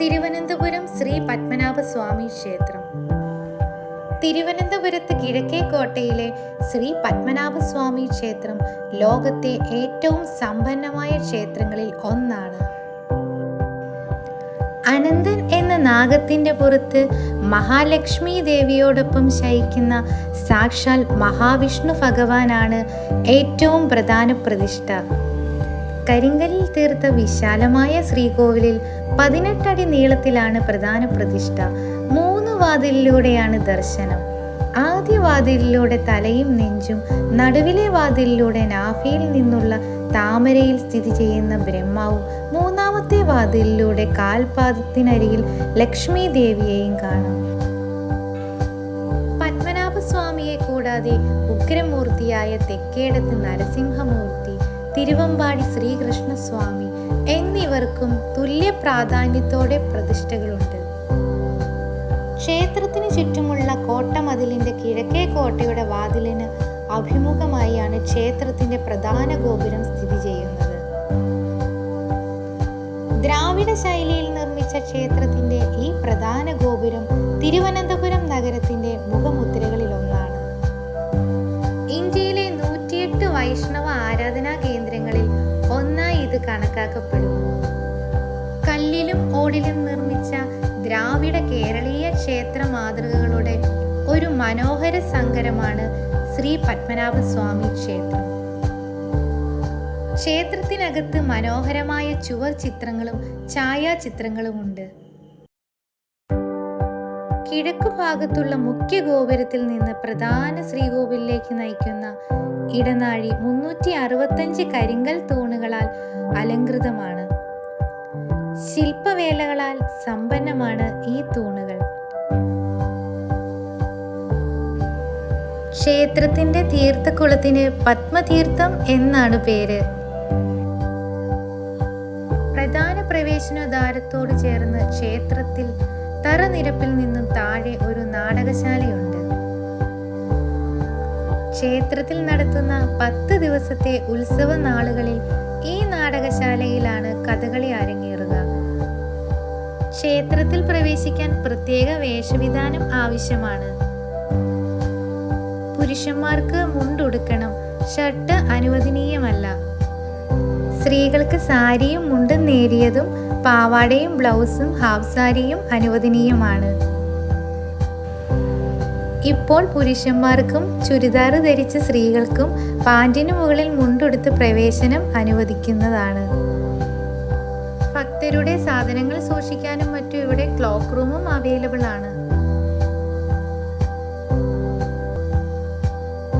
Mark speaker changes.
Speaker 1: തിരുവനന്തപുരം ശ്രീ പത്മനാഭ സ്വാമി ക്ഷേത്രം. തിരുവനന്തപുരത്ത് കിഴക്കേ കോട്ടയിലെ ശ്രീ പത്മനാഭ സ്വാമി ക്ഷേത്രം ലോകത്തെ ഏറ്റവും സമ്പന്നമായ ക്ഷേത്രങ്ങളിൽ ഒന്നാണ്. അനന്തൻ എന്ന നാഗത്തിന്റെ പുറത്ത് മഹാലക്ഷ്മി ദേവിയോടൊപ്പം ശയിക്കുന്ന സാക്ഷാൽ മഹാവിഷ്ണു ഭഗവാനാണ് ഏറ്റവും പ്രധാന പ്രതിഷ്ഠ. കരിങ്കല്ലിൽ തീർത്ത വിശാലമായ ശ്രീകോവിലിൽ പതിനെട്ടടി നീളത്തിലാണ് പ്രധാന പ്രതിഷ്ഠ. മൂന്ന് വാതിലിലൂടെയാണ് ദർശനം. ആദ്യ വാതിലിലൂടെ തലയും നെഞ്ചും നടുവിലെ വാതിലിലൂടെ നാഭിയിൽ നിന്നുള്ള താമരയിൽ സ്ഥിതി ചെയ്യുന്ന ബ്രഹ്മാവും മൂന്നാമത്തെ വാതിലിലൂടെ കാൽപാദത്തിനരികിൽ ലക്ഷ്മി ദേവിയെയും കാണാം. പത്മനാഭസ്വാമിയെ കൂടാതെ ഉഗ്രമൂർത്തിയായ തെക്കേടത്ത് നരസിംഹമൂർത്തി തിരുവമ്പാടി ശ്രീകൃഷ്ണസ്വാമി എന്നിവർക്കും തുല്യ പ്രാധാന്യത്തോടെ പ്രതിഷ്ഠകളുണ്ട്. ക്ഷേത്രത്തിന് ചുറ്റുമുള്ള കോട്ടമതിലിന്റെ കിഴക്കേ കോട്ടയുടെ വാതിലിന് അഭിമുഖമായാണ് ക്ഷേത്രത്തിന്റെ പ്രധാന ഗോപുരം സ്ഥിതി ചെയ്യുന്നത്. ദ്രാവിഡ ശൈലിയിൽ നിർമ്മിച്ച ക്ഷേത്രത്തിന്റെ ഈ പ്രധാന ഗോപുരം തിരുവനന്തപുരം നഗരത്തിന്റെ മുഖമുദ്രകളിൽ വൈഷ്ണവ ആരാധനാ കേന്ദ്രങ്ങളിൽ ഒന്നായി ഇത് കണക്കാക്കപ്പെടുന്നു കല്ലിലും ഓടിലും നിർമ്മിച്ച ദ്രാവിഡ കേരളീയ ക്ഷേത്ര മാതൃകകളുടെ ഒരു മനോഹര സങ്കരമാണ് ശ്രീ പത്മനാഭസ്വാമി ക്ഷേത്രം. ക്ഷേത്രത്തിനകത്ത് മനോഹരമായ ചുവർ ചിത്രങ്ങളും ഛായാചിത്രങ്ങളുമുണ്ട്. കിഴക്കു ഭാഗത്തുള്ള മുഖ്യ ഗോപുരത്തിൽ നിന്ന് പ്രധാന ശ്രീകോവിലേക്ക് നയിക്കുന്ന ഇടനാഴി മുന്നൂറ്റി അറുപത്തഞ്ച് കരിങ്കൽ തൂണുകളാൽ അലങ്കൃതമാണ് ശില്പവേലകളാൽ സമ്പന്നമാണ് ഈ തൂണുകൾ. ക്ഷേത്രത്തിന്റെ തീർത്ഥക്കുളത്തിന് പത്മതീർത്ഥം എന്നാണ് പേര്. പ്രധാന പ്രവേശനദ്വാരത്തോട് ചേർന്ന് ക്ഷേത്രത്തിൽ തറനിരപ്പിൽ നിന്നും താഴെ ഒരു നാടകശാലയുണ്ട്. ക്ഷേത്രത്തിൽ നടത്തുന്ന പത്ത് ദിവസത്തെ ഉത്സവ നാളുകളിൽ ഈ നാടകശാലയിലാണ് കഥകളി അരങ്ങേറുക. ക്ഷേത്രത്തിൽ പ്രവേശിക്കാൻ പ്രത്യേക വേഷവിധാനം ആവശ്യമാണ്. പുരുഷന്മാർക്ക് മുണ്ടുടുക്കണം ഷർട്ട് അനുവദനീയമല്ല. സ്ത്രീകൾക്ക് സാരിയും മുണ്ടും നേരിയതും പാവാടയും ബ്ലൗസും ഹാഫ് സാരിയും അനുവദനീയമാണ്. ഇപ്പോൾ പുരുഷന്മാർക്കും ചുരിദാർ ധരിച്ച സ്ത്രീകൾക്കും പാന്റിനു മുകളിൽ മുണ്ടെടുത്ത് പ്രവേശനം അനുവദിക്കുന്നതാണ്. ഭക്തരുടെ സാധനങ്ങൾ സൂക്ഷിക്കാനും മറ്റും ഇവിടെ ക്ലോക്ക് റൂമും അവൈലബിൾ ആണ്.